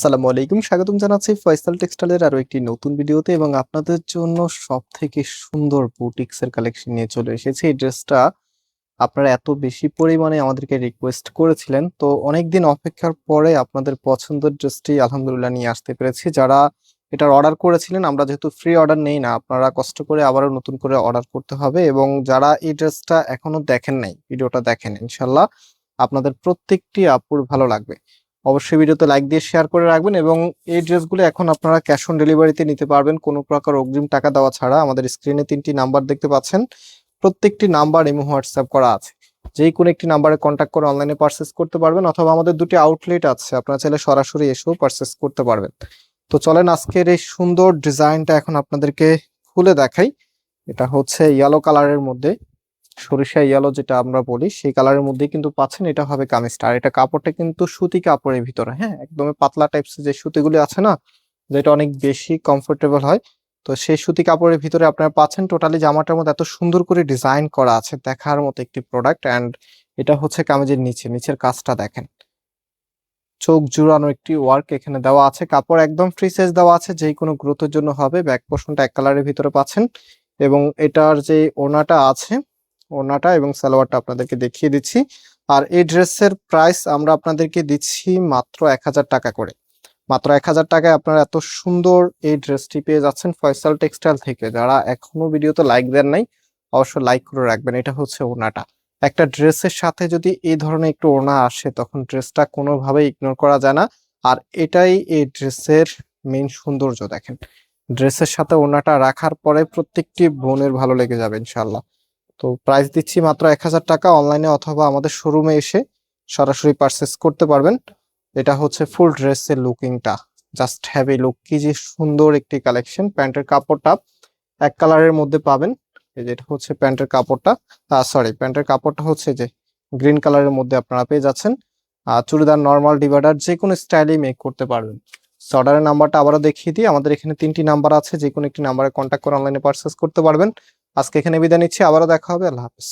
আসসালামু আলাইকুম, স্বাগতম জানাচ্ছি ফয়সাল টেক্সটাইলের আরও একটি নতুন ভিডিওতে এবং আপনাদের জন্য সব থেকে সুন্দর বুটিক্স এর কালেকশন নিয়ে চলে এসেছি। এই ড্রেসটা আপনারা এত বেশি পরিমাণে আমাদেরকে রিকোয়েস্ট করেছিলেন, তো অনেকদিন অপেক্ষার পরে আপনাদের পছন্দের ড্রেসটি আলহামদুলিল্লাহ নিয়ে আসতে পেরেছি। যারা এটার অর্ডার করেছিলেন, আমরা যেহেতু ফ্রি অর্ডার নেই না, আপনারা কষ্ট করে আবারও নতুন করে অর্ডার করতে হবে এবং যারা এই ড্রেসটা এখনও দেখেন নাই, ভিডিওটা দেখেন ইনশাল্লাহ আপনাদের প্রত্যেকটি আপুর ভালো লাগবে। অবশ্যই ভিডিওতে লাইক দিয়ে শেয়ার করে রাখবেন এবং এই ড্রেসগুলো এখন আপনারা ক্যাশ অন ডেলিভারিতে নিতে পারবেন। কোনো প্রকার অগ্রিম টাকা দেওয়া ছাড়া আমাদের স্ক্রিনে তিনটি নাম্বার দেখতে পাচ্ছেন। প্রত্যেকটি নাম্বার এমো হোয়াটসঅ্যাপ করা আছে। যেই কোনো একটি নাম্বারে কন্ট্যাক্ট করে অনলাইনে পারচেস করতে পারবেন অথবা আমাদের দুটি আউটলেট আছে। আপনারা চাইলে সরাসরি এসেও পারচেস করতে পারবেন। তো চলেন আজকের এই সুন্দর ডিজাইনটা এখন আপনাদেরকে খুলে দেখাই। এটা হচ্ছে ইয়েলো কালারের মধ্যে। সরিষা ইয়েলো যেটা আমরা বলি, সেই কালারের মধ্যে কিন্তু পাচ্ছেন এটা হবে কামিজটা আর এটা কাপড়টা কিন্তু সুতি কাপড়ের ভিতরে হ্যাঁ? একদমই পাতলা টাইপস যে সুতিগুলি আছে না, যেটা অনেক বেশি কমফোর্টেবল হয়। তো সেই সুতি কাপড়ের ভিতরে আপনারা পাচ্ছেন টোটালি জামাটার মধ্যে এত সুন্দর করে ডিজাইন করা আছে, দেখার মতো একটি প্রোডাক্ট অ্যান্ড এটা হচ্ছে কামিজের নিচে, নিচের কাজটা দেখেন। চোখ জুড়ানো একটি ওয়ার্ক এখানে দেওয়া আছে, কাপড় একদম ফ্রি সাইজ দেওয়া আছে যে কোনো গ্রোথের জন্য হবে ব্যাক পোর্শনটা এক কালারের ভিতরে পাচ্ছেন। এবং এটার যে ওনাটা আছে ওনাটা এবং সালোয়ারটা আপনাদেরকে দেখিয়ে দিচ্ছি। আর এই ড্রেসের প্রাইস আমরা আপনাদেরকে দিচ্ছি মাত্র এক হাজার টাকা করে। মাত্র এক হাজার টাকায় আপনারা এত সুন্দর এই ড্রেসটি পেয়ে যাচ্ছেন ফয়সাল টেক্সটাইল থেকে। যারা এখনও ভিডিওতে লাইক দেন নাই, অবশ্যই লাইক করে রাখবেন। এটা হচ্ছে ওনাটা একটা ড্রেসের সাথে যদি এই ধরনের একটু ওনা আসে, তখন ড্রেসটা কোনোভাবেই ইগনোর করা যায় না। আর এটাই এই ড্রেসের মেইন সৌন্দর্য, দেখেন। ড্রেসের সাথে ওনাটা রাখার পরে প্রত্যেকটি বোনের ভালো লেগে যাবে ইনশাল্লাহ তো প্রাইস দিচ্ছি মাত্র এক হাজার টাকা অনলাইনে অথবা আমাদের শোরুমে এসে সরাসরি পারচেস করতে পারবেন। এটা হচ্ছে ফুল ড্রেসের লুকিংটা জাস্ট হ্যাভ লুক কি যে সুন্দর একটি কালেকশন প্যান্টের কাপড়টা এক কালারের মধ্যে পাবেন। এই যে এটা হচ্ছে প্যান্টের কাপড়টা। সরি প্যান্টের কাপড়টা হচ্ছে যে গ্রিন কালারের মধ্যে আপনারা পেয়ে যাচ্ছেন। আর চুড়িদার নর্মাল ডিভাইডার যে কোনো স্টাইলেই মেক করতে পারবেন। অর্ডারের নাম্বারটা আবারও দেখিয়ে দিই। আমাদের এখানে তিনটি নাম্বার আছে। যে কোনো একটি নাম্বারে কন্ট্যাক্ট করে অনলাইনে পারচেস করতে পারবেন। আজকে এখানে বিদায় নিচ্ছি আবারও দেখা হবে আল্লাহ হাফিজ।